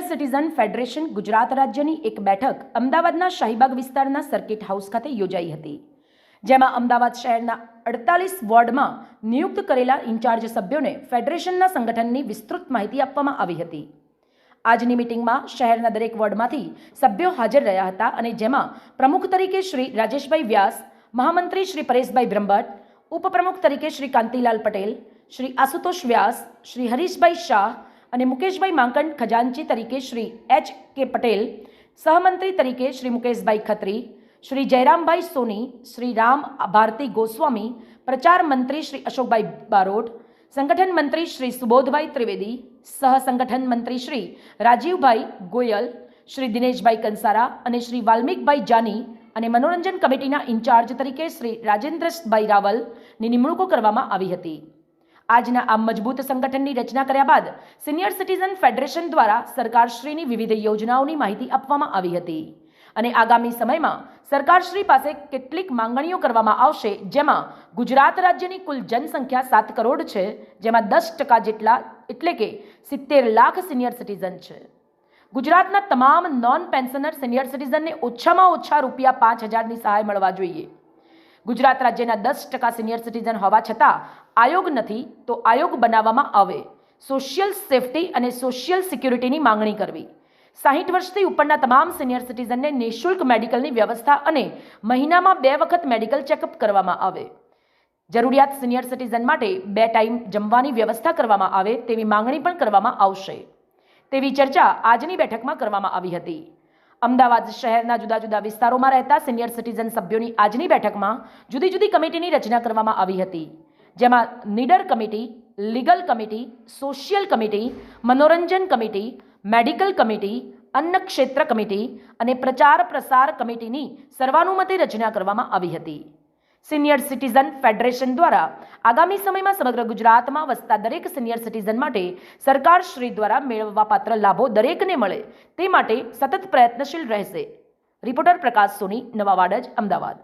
Senior citizen federation Gujarat રાજ્યની એક બેઠક અમદાવાદના શાહીબાગ વિસ્તારના સર્કિટ હાઉસ ખાતે યોજાઈ હતી, જેમાં અમદાવાદ શહેરના અડતાલીસ વોર્ડમાં નિયુક્ત કરેલા ઇન્ચાર્જ સભ્યોને ફેડરેશનના સંગઠનની વિસ્તૃત માહિતી આપવામાં આવી હતી. આજની મિટિંગમાં શહેરના દરેક વોર્ડમાંથી સભ્યો હાજર રહ્યા હતા અને જેમાં પ્રમુખ તરીકે શ્રી રાજેશભાઈ વ્યાસ, મહામંત્રી શ્રી પરેશભાઈ બ્રહ્મભટ્ટ, ઉપપ્રમુખ તરીકે શ્રી કાંતિલાલ પટેલ, શ્રી આશુતોષ વ્યાસ, શ્રી હરીશભાઈ શાહ અને મુકેશભાઈ માંકણ ખજાનચી તરીકે શ્રી એચ કે પટેલ, સહમંત્રી તરીકે શ્રી મુકેશભાઈ ખત્રી, શ્રી જયરામભાઈ સોની, શ્રી રામ ભારતી ગોસ્વામી, પ્રચાર મંત્રી શ્રી અશોકભાઈ બારોટ, સંગઠન મંત્રી શ્રી સુબોધભાઈ ત્રિવેદી, સહ સંગઠન મંત્રી શ્રી રાજીવભાઈ ગોયલ, શ્રી દિનેશભાઈ કંસારા અને શ્રી વાલ્મિકભાઈ જાની અને મનોરંજન કમિટીના ઇન્ચાર્જ તરીકે શ્રી રાજેન્દ્રભાઈ રાવલની નિમણૂકો કરવામાં આવી હતી. આજના આ મજબૂત સંગઠનની રચના કર્યા બાદ સિનિયર સિટીઝન ફેડરેશન દ્વારા સરકારશ્રીની વિવિધ યોજનાઓની માહિતી આપવામાં આવી હતી. અને આગામી સમયમાં સરકારશ્રી પાસે કેટલીક માંગણીઓ કરવામાં આવશે, જેમાં ગુજરાત રાજ્યની કુલ જનસંખ્યા સાત કરોડ છે, જેમાં દસ ટકા જેટલા, એટલે કે સિત્તેર લાખ સિનિયર સિટીઝન છે. ગુજરાતના તમામ નોન પેન્શનર સિનિયર સિટીઝનને ઓછામાં ઓછા રૂપિયા પાંચ હજારની સહાય મળવા જોઈએ. ગુજરાત રાજ્યના દસ ટકા સિનિયર સિટીઝન હોવા છતાં આયોગ નથી, તો આયોગ બનાવવામાં આવે. સોશિયલ સેફટી અને સોશિયલ સિક્યુરિટીની માંગણી કરવી. સાહીઠ વર્ષથી ઉપરના તમામ સિનિયર સિટીઝનને નિઃશુલ્ક મેડિકલની વ્યવસ્થા અને મહિનામાં બે વખત મેડિકલ ચેકઅપ કરવામાં આવે. જરૂરિયાત સિનિયર સિટીઝન માટે બે ટાઈમ જમવાની વ્યવસ્થા કરવામાં આવે તેવી માંગણી પણ કરવામાં આવશે. તેવી ચર્ચા આજની બેઠકમાં કરવામાં આવી હતી. અમદાવાદ શહેરના જુદા જુદા વિસ્તારોમાં રહેતા સિનિયર સિટીઝન સભ્યોની આજની બેઠકમાં જુદી જુદી કમિટીની રચના કરવામાં આવી હતી. જેમાં નીડર committee, legal committee, social committee, મનોરંજન કમિટી, મેડિકલ કમિટી, અન્ન ક્ષેત્ર કમિટી અને પ્રચાર પ્રસાર કમિટીની સર્વાનુમતે રચના કરવામાં આવી હતી. સિનિયર સિટીઝન ફેડરેશન દ્વારા આગામી સમયમાં સમગ્ર ગુજરાતમાં વસતા દરેક સિનિયર સિટીઝન માટે સરકાર શ્રી દ્વારા મેળવવાપાત્ર લાભો દરેકને મળે તે માટે સતત પ્રયત્નશીલ રહેશે. રિપોર્ટર પ્રકાશ સોની નવા વાડજ અમદાવાદ.